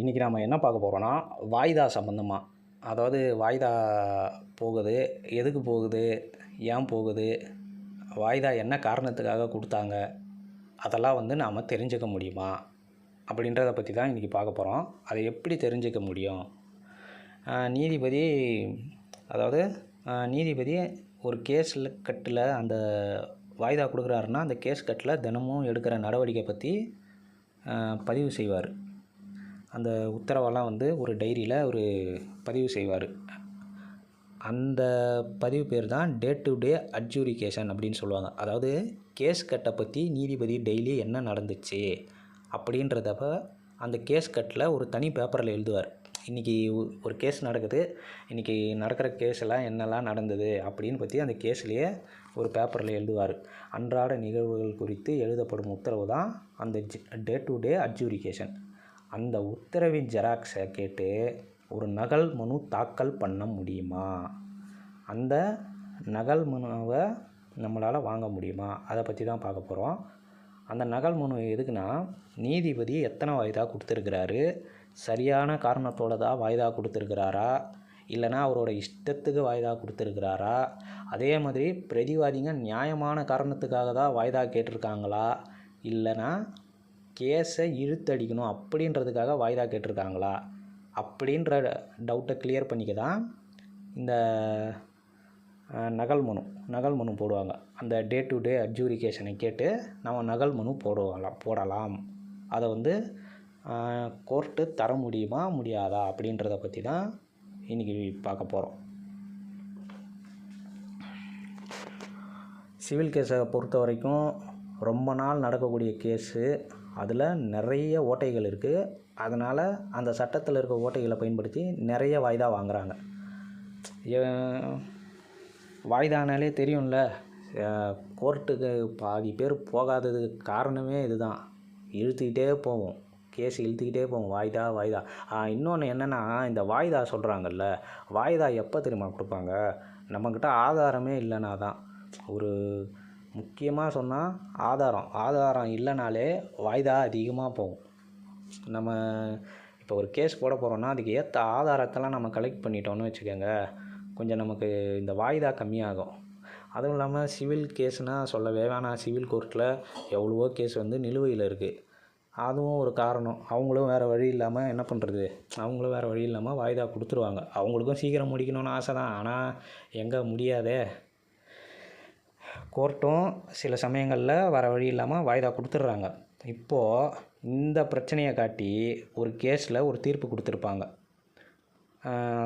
இன்றைக்கி நாம் என்ன பார்க்க போகிறோன்னா வாய்தா சம்மந்தமாக அதாவது வாய்தா போகுது எதுக்கு போகுது ஏன் போகுது வாய்தா என்ன காரணத்துக்காக கொடுத்தாங்க அதெல்லாம் வந்து நாம் தெரிஞ்சுக்க முடியுமா? அப்படின்றத பற்றி தான் இன்றைக்கி பார்க்க போகிறோம் அதை எப்படி தெரிஞ்சுக்க முடியும்? நீதிபதி அதாவது நீதிபதி ஒரு கேஸில் கட்டில் அந்த வாய்தா கொடுக்குறாருன்னா அந்த கேஸ் கட்டில் தினமும் எடுக்கிற நடவடிக்கை பற்றி பதிவு செய்வார். அந்த உத்தரவெல்லாம் வந்து ஒரு டைரியில் ஒரு பதிவு செய்வார். அந்த பதிவு பேர் தான் டே டு டே அட்ஜூரிகேஷன் அப்படின்னு சொல்லுவாங்க. அதாவது கேஸ் கட்டை பற்றி நீதிபதி டெய்லி என்ன நடந்துச்சு அப்படின்றதப்ப அந்த கேஸ் கட்டில் ஒரு தனி பேப்பரில் எழுதுவார். இன்றைக்கி ஒரு கேஸ் நடக்குது இன்றைக்கி நடக்கிற கேஸ் எல்லாம் என்னெல்லாம் நடந்தது அப்படின்னு பற்றி அந்த கேஸ்லேயே ஒரு பேப்பரில் எழுதுவார். அன்றாட நிகழ்வுகள் குறித்து எழுதப்படும் உத்தரவு தான் அந்த டே டு டே அட்ஜூரிகேஷன் அந்த உத்தரவின் ஜெராக்ஸை கேட்டு ஒரு நகல் மனு தாக்கல் பண்ண முடியுமா? அந்த நகல் மனுவை நம்மளால் வாங்க முடியுமா? அதை பற்றி தான் பார்க்க போகிறோம் அந்த நகல் மனு எதுக்குன்னா நீதிபதி எத்தனை வாய்தா கொடுத்துருக்கிறாரு? சரியான காரணத்தோட தான் வாய்தா கொடுத்துருக்கிறாரா? இல்லைனா அவரோட இஷ்டத்துக்கு வாய்தா கொடுத்துருக்கிறாரா? அதே மாதிரி பிரதிவாதிங்க நியாயமான காரணத்துக்காக தான் வாய்தா கேட்டிருக்காங்களா? இல்லைனா கேஸை இழுத்தடிக்கணும் அப்படின்றதுக்காக வாய்தா கேட்டிருக்காங்களா? அப்படின்ற டவுட்டை கிளியர் பண்ணிக்க தான் இந்த நகல் மனு நகல் மனு போடுவாங்க. அந்த டே டு டே அட்ஜூரிகேஷனை கேட்டு நம்ம நகல் மனு போடுவாங்களாம் போடலாம். அதை வந்து கோர்ட்டு தர முடியுமா முடியாதா அப்படின்றத பற்றி தான் இன்றைக்கி பார்க்க போகிறோம் சிவில் கேஸை பொறுத்த வரைக்கும் ரொம்ப நாள் நடக்கக்கூடிய கேஸு. அதில் நிறைய ஓட்டைகள் இருக்குது அதனால் அந்த சட்டத்தில் இருக்க ஓட்டைகளை பயன்படுத்தி நிறைய வாய்தா வாங்குகிறாங்க வாய்தானாலே தெரியும்ல கோர்ட்டுக்கு பாதி பேர் போகாததுக்கு காரணமே இதுதான். இழுத்துக்கிட்டே போவோம். கேஸ் இழுத்துக்கிட்டே போவோம். வாய்தா வாய்தா. இன்னொன்று என்னென்னா இந்த வாய்தா சொல்கிறாங்கல்ல வாய்தா எப்போ தெரியுமா கொடுப்பாங்க? நம்மக்கிட்ட ஆதாரமே இல்லைனா தான் ஒரு முக்கியமாக சொன்னால் ஆதாரம். ஆதாரம் இல்லைனாலே வாய்தா அதிகமாக போகும். நம்ம இப்போ ஒரு கேஸ் போட போகிறோன்னா அதுக்கு ஏற்ற ஆதாரத்தெல்லாம் நம்ம கலெக்ட் பண்ணிட்டோம்னு வச்சுக்கோங்க. கொஞ்சம் நமக்கு இந்த வாய்தா கம்மியாகும். அதுவும் இல்லாமல் சிவில் கேஸ்னால் சொல்லவே வேணாம். சிவில் கோர்ட்டில் எவ்வளவோ கேஸ் வந்து நிலுவையில் இருக்குது அதுவும் ஒரு காரணம். அவங்களும் வேறு வழி இல்லாமல் என்ன பண்ணுறது அவங்களும் வேறு வழி இல்லாமல் வாய்தா கொடுத்துருவாங்க. அவங்களுக்கும் சீக்கிரம் முடிக்கணும்னு ஆசை தான் ஆனால் எங்கே முடியாதே? கோர்ட்டும் சில சமயங்களில் வர வழி இல்லாமல் வாய்தா கொடுத்துட்றாங்க இப்போது இந்த பிரச்சனையை காட்டி ஒரு கேஸில் ஒரு தீர்ப்பு கொடுத்துருப்பாங்க.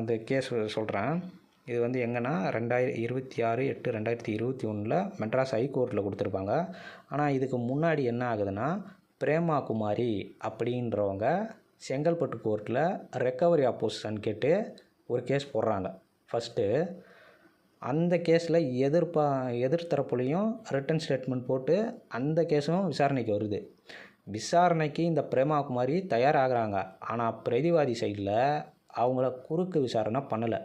அந்த கேஸ் சொல்கிறேன் இது வந்து எங்கன்னா ரெண்டாயிர இருபத்தி ஆறு எட்டு ரெண்டாயிரத்தி இருபத்தி ஒன்றில் மெட்ராஸ் ஹைகோர்ட்டில் கொடுத்துருப்பாங்க. ஆனால் இதுக்கு முன்னாடி என்ன ஆகுதுன்னா பிரேமா குமாரி அப்படின்றவங்க செங்கல்பட்டு கோர்ட்டில் ரெக்கவரி அப்போசிஷன் கேட்டு ஒரு கேஸ் போடுறாங்க. ஃபஸ்ட்டு அந்த கேஸில் எதிர்ப்பா எதிர்த்தரப்புலையும் ரிட்டன் ஸ்டேட்மெண்ட் போட்டு அந்த கேஸும் விசாரணைக்கு வருது. விசாரணைக்கு இந்த பிரேமாகுமாரி தயாராகிறாங்க. ஆனால் பிரதிவாதி சைடில் அவங்கள குறுக்கு விசாரணை பண்ணலை.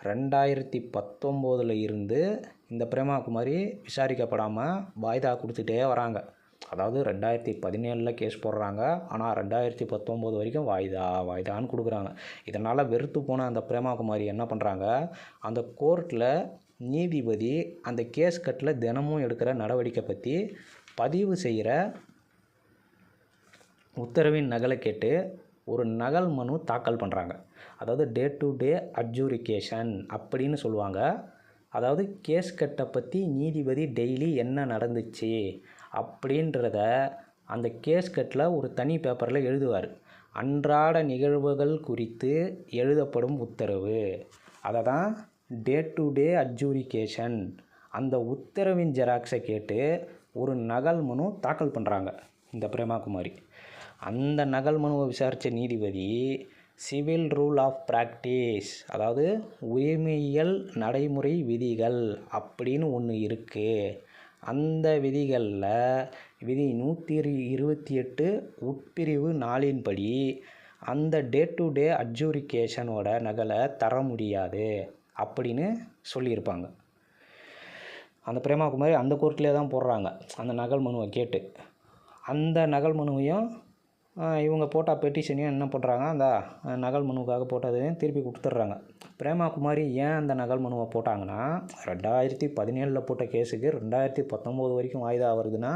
ரெண்டாயிரத்தி பத்தொம்போதில் இருந்து இந்த பிரேமாகுமாரி விசாரிக்கப்படாமல் வாய்தா கொடுத்துட்டே வராங்க. அதாவது ரெண்டாயிரத்தி பதினேழில் கேஸ் போடுறாங்க. ஆனால் ரெண்டாயிரத்தி பத்தொம்போது வரைக்கும் வாய்தா வாய்தான்னு கொடுக்குறாங்க. இதனால் வெறுத்து போன அந்த பிரேமாகுமாரி என்ன பண்ணுறாங்க அந்த கோர்ட்டில் நீதிபதி அந்த கேஸ் கட்டில் தினமும் எடுக்கிற நடவடிக்கை பற்றி பதிவு செய்கிற உத்தரவின் நகலை கேட்டு ஒரு நகல் மனு தாக்கல் பண்ணுறாங்க அதாவது டே டு டே அட்ஜூரிகேஷன் அப்படின்னு சொல்லுவாங்க. அதாவது கேஸ் கட்டை பற்றி நீதிபதி டெய்லி என்ன நடந்துச்சு? அப்படின்றத அந்த கேஸ் கட்டில் ஒரு தனி பேப்பரில் எழுதுவார். அன்றாட நிகழ்வுகள் குறித்து எழுதப்படும் உத்தரவு. அதை தான் டே டு டே அட்ஜூரிகேஷன். அந்த உத்தரவின் ஜெராக்ஸை கேட்டு ஒரு நகல் மனு தாக்கல் பண்ணுறாங்க இந்த பிரேமாகுமாரி. அந்த நகல் மனுவை விசாரித்த நீதிபதி சிவில் ரூல் ஆஃப் ப்ராக்டிஸ் அதாவது உரிமையியல் நடைமுறை விதிகள் அப்படின்னு ஒன்று இருக்குது அந்த விதிகளில் விதி நூற்றி இருபத்தி எட்டு உட்பிரிவு நாலின்படி அந்த டே டு டே அட்ஜூரிகேஷனோட நகலை தர முடியாது அப்படின்னு சொல்லியிருப்பாங்க. அந்த பிரேமாகுமாரி அந்த கோர்ட்லேயே தான் போடுறாங்க. அந்த நகல் மனுவை கேட்டு. அந்த நகல் மனுவையும் இவங்க போட்டால் பெட்டிஷனையும் என்ன பண்ணுறாங்க அந்த நகல் மனுவுக்காக போட்டதையும் திருப்பி கொடுத்துட்றாங்க. பிரேமா குமாரி ஏன் அந்த நகல் மனுவை போட்டாங்கன்னா ரெண்டாயிரத்தி பதினேழில் போட்ட கேஸுக்கு ரெண்டாயிரத்தி பத்தொம்போது வரைக்கும் வாய்தா வருதுன்னா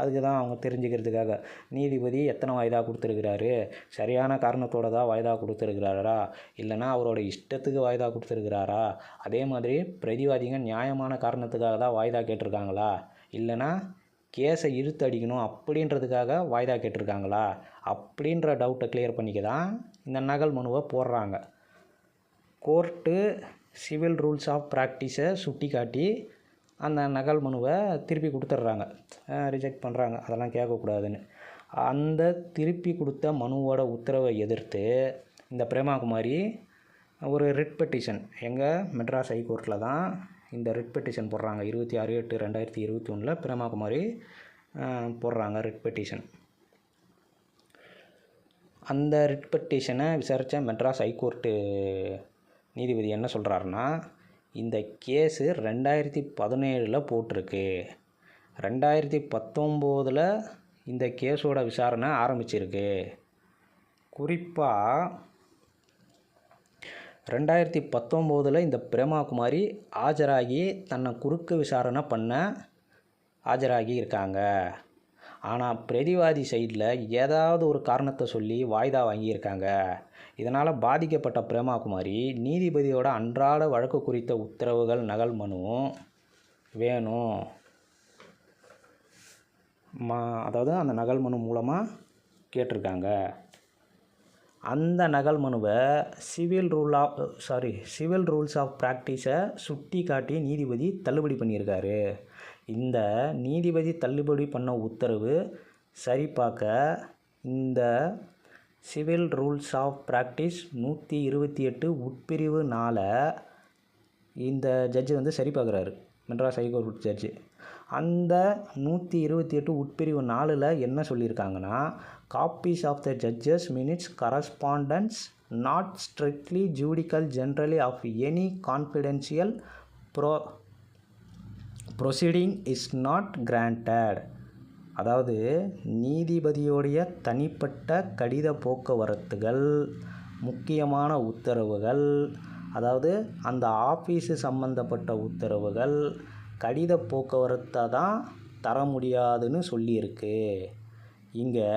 அதுக்கு தான் அவங்க தெரிஞ்சுக்கிறதுக்காக. நீதிபதி எத்தனை வாய்தா கொடுத்துருக்கிறாரு? சரியான காரணத்தோடு தான் வாய்தா கொடுத்துருக்கிறாரா? இல்லைன்னா அவரோட இஷ்டத்துக்கு வாய்தா கொடுத்துருக்கிறாரா? அதே மாதிரி பிரதிவாதிங்க நியாயமான காரணத்துக்காக தான் வாய்தா கேட்டிருக்காங்களா? இல்லைன்னா கேஸை இழுத்து அடிக்கணும் அப்படின்றதுக்காக வாய்தா கேட்டிருக்காங்களா? அப்படின்ற டவுட்டை கிளியர் பண்ணிக்க தான் இந்த நகல் மனுவை போடுறாங்க. கோர்ட்டு சிவில் ரூல்ஸ் ஆஃப் ப்ராக்டிஸை சுட்டி காட்டி அந்த நகல் மனுவை திருப்பி கொடுத்துட்றாங்க. ரிஜெக்ட் பண்ணுறாங்க அதெல்லாம் கேட்கக்கூடாதுன்னு. அந்த திருப்பி கொடுத்த மனுவோட உத்தரவை எதிர்த்து இந்த பிரேமாகுமாரி ஒரு ரிட் பெட்டிஷன் எங்கள் மெட்ராஸ் ஹைகோர்ட்டில் தான் இந்த ரிட் பெட்டிஷன் போடுறாங்க. இருபத்தி ஆறு எட்டு ரெண்டாயிரத்தி இருபத்தி ஒன்றில் பிரேமாகுமாரி போடுறாங்க ரிட் பெட்டிஷன் அந்த ரிட் பெட்டிஷனை விசாரித்த மெட்ராஸ் ஹைகோர்ட்டு நீதிபதி என்ன சொல்கிறாருன்னா இந்த கேஸு ரெண்டாயிரத்தி பதினேழில் போட்டிருக்கு. ரெண்டாயிரத்தி பத்தொம்போதில் இந்த கேஸோட விசாரணை ஆரம்பிச்சிருக்கு. குறிப்பாக ரெண்டாயிரத்தி பத்தொம்போதில் இந்த பிரேமாகுமாரி ஆஜராகி தன்னை குறுக்கு விசாரணை பண்ண ஆஜராகி இருக்காங்க. ஆனால் பிரதிவாதி சைடில் ஏதாவது ஒரு காரணத்தை சொல்லி வாய்தா வாங்கியிருக்காங்க இதனால் பாதிக்கப்பட்ட பிரேமாகுமாரி நீதிபதியோட அன்றாட வழக்கு குறித்த உத்தரவுகள் நகல் மனுவும் வேணும் மா அதாவது அந்த நகல் மனு மூலமாக கேட்டிருக்காங்க. அந்த நகல் மனுவை civil rule of sorry civil rules of ப்ராக்டிஸை சுட்டி காட்டி நீதிபதி தள்ளுபடி பண்ணியிருக்காரு. இந்த நீதிபதி தள்ளுபடி பண்ண உத்தரவு சரி பார்க்க இந்த சிவில் ரூல்ஸ் ஆஃப் ப்ராக்டிஸ் நூற்றி இருபத்தி எட்டு உட்பிரிவு நாலை இந்த ஜட்ஜு வந்து சரி பார்க்குறாரு மெட்ராஸ் ஹைகோர்ட் ஜட்ஜு. அந்த நூற்றி இருபத்தி எட்டு உட்பிரிவு நாலில் என்ன சொல்லியிருக்காங்கன்னா copies of the judges minutes correspondence not strictly judicial generally of any confidential pro proceeding is not granted அதாவது நீதிபதியோடைய தனிப்பட்ட கடித போக்குவரத்துகள் முக்கியமான உத்தரவுகள் அதாவது அந்த ஆஃபீஸு சம்மந்தப்பட்ட உத்தரவுகள் கடித போக்குவரத்தை தான் தர முடியாதுன்னு சொல்லியிருக்கு. இங்கே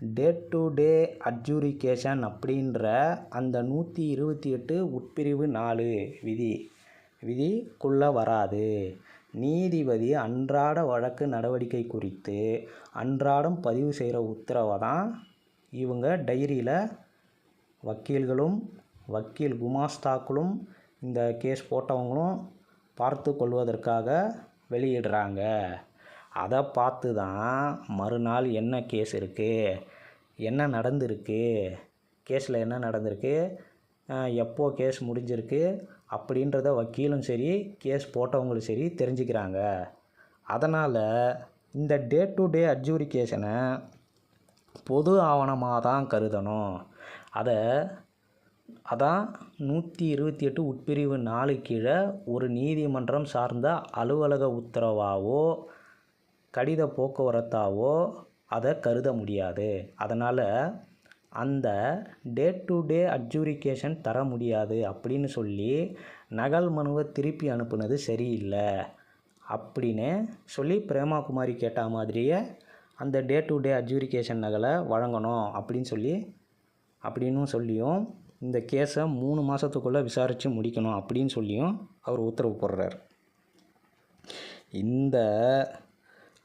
டே டு டே அட்ஜூரிகேஷன் அப்படின்ற அந்த நூற்றி இருபத்தி எட்டு உட்பிரிவு நாலு விதி. விதிக்குள்ளே வராது. நீதிபதி அன்றாட வழக்கு நடவடிக்கை குறித்து அன்றாடம் பதிவு செய்கிற உத்தரவை தான் இவங்க டைரியில் வக்கீல்களும் வக்கீல் குமாஸ்தாக்களும் இந்த கேஸ் போட்டவங்களும் பார்த்து கொள்வதற்காக வெளியிடுறாங்க. அதை பார்த்து தான் மறுநாள் என்ன கேஸ் இருக்குது என்ன நடந்திருக்கு? கேஸில் என்ன நடந்திருக்கு? எப்போது எப்போ கேஸ் முடிஞ்சிருக்கு? அப்படின்றத வக்கீலும் சரி கேஸ் போட்டவங்களும் சரி தெரிஞ்சுக்கிறாங்க. அதனால் இந்த டே டு டே அட்ஜூரிகேஷனை பொது ஆவணமாக தான் கருதணும். அதை அதான் நூற்றி இருபத்தி எட்டு உட்பிரிவு நாலு கீழே ஒரு நீதிமன்றம் சார்ந்த அலுவலக உத்தரவாவோ கடித போக்குவரத்தாவோ அதை கருத முடியாது. அதனால் அந்த டே டு டே அட்ஜூரிகேஷன் தர முடியாது அப்படின்னு சொல்லி நகல் மனுவை திருப்பி அனுப்புனது சரியில்லை அப்படின்னு சொல்லி பிரேமாகுமாரி கேட்ட மாதிரியே அந்த டே டு டே அட்ஜூரிகேஷன் நகலை வழங்கணும் அப்படின்னு சொல்லி அப்படின்னும் சொல்லியும் இந்த கேஸை மூணு மாதத்துக்குள்ளே விசாரித்து முடிக்கணும் அப்படின்னு சொல்லியும் அவர் உத்தரவு போடுறார். இந்த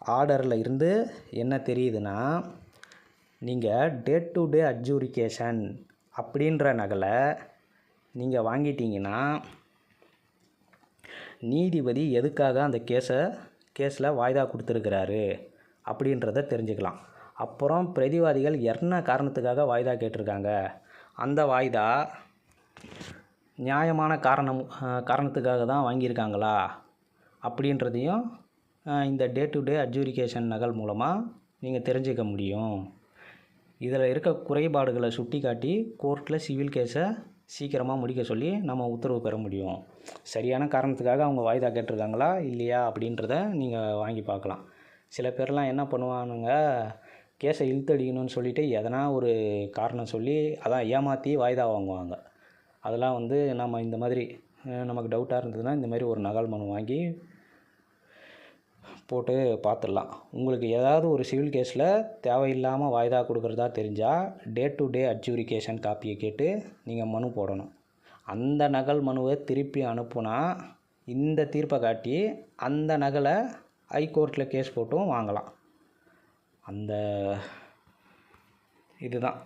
ஆர்டரில் இருந்து என்ன தெரியுதுன்னா நீங்கள் டே டு டே அட்ஜூரிகேஷன் அப்படின்ற நகலை நீங்கள் வாங்கிட்டீங்கன்னா நீதிபதி எதுக்காக அந்த கேஸை கேஸில் வாய்தா கொடுத்துருக்கிறாரு அப்படின்றத தெரிஞ்சுக்கலாம். அப்புறம் பிரதிவாதிகள் என்ன காரணத்துக்காக வாய்தா கேட்டிருக்காங்க? அந்த வாய்தா நியாயமான காரணம் காரணத்துக்காக தான் வாங்கியிருக்காங்களா? அப்படின்றதையும் இந்த டே டு டே அட்ஜூரிகேஷன் நகல் மூலமாக நீங்கள் தெரிஞ்சுக்க முடியும். இதில் இருக்க குறைபாடுகளை சுட்டி காட்டி கோர்ட்டில் சிவில் கேஸை சீக்கிரமாக முடிக்க சொல்லி நம்ம உத்தரவு பெற முடியும். சரியான காரணத்துக்காக அவங்க வாய்தா கேட்டிருக்காங்களா? இல்லையா? அப்படின்றத நீங்கள் வாங்கி பார்க்கலாம். சில பேர்லாம் என்ன பண்ணுவானுங்க? கேஸை இழுத்தடிக்கணும்னு சொல்லிவிட்டு எதனா ஒரு காரணம் சொல்லி அதான் ஏமாற்றி வாய்தா வாங்குவாங்க. அதெல்லாம் வந்து நம்ம இந்த மாதிரி நமக்கு டவுட்டாக இருந்ததுன்னா இந்த மாதிரி ஒரு நகல் மனு வாங்கி போட்டு பார்த்துடலாம். உங்களுக்கு ஏதாவது ஒரு சிவில் கேஸில் தேவையில்லாமல் வாய்தா கொடுக்குறதா தெரிஞ்சால் டே டு டே அட்ஜூரிகேஷன் காப்பியை கேட்டு நீங்கள் மனு போடணும். அந்த நகல் மனுவை திருப்பி அனுப்புனா இந்த தீர்ப்பை காட்டி அந்த நகலை ஹைகோர்ட்டில் கேஸ் போட்டும் வாங்கலாம். அந்த இதுதான்.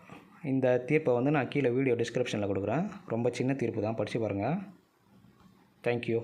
இந்த தீர்ப்பை வந்து நான் கீழே வீடியோ டிஸ்கிரிப்ஷனில் கொடுக்குறேன். ரொம்ப சின்ன தீர்ப்பு தான். படித்து பாருங்கள் தேங்க்யூ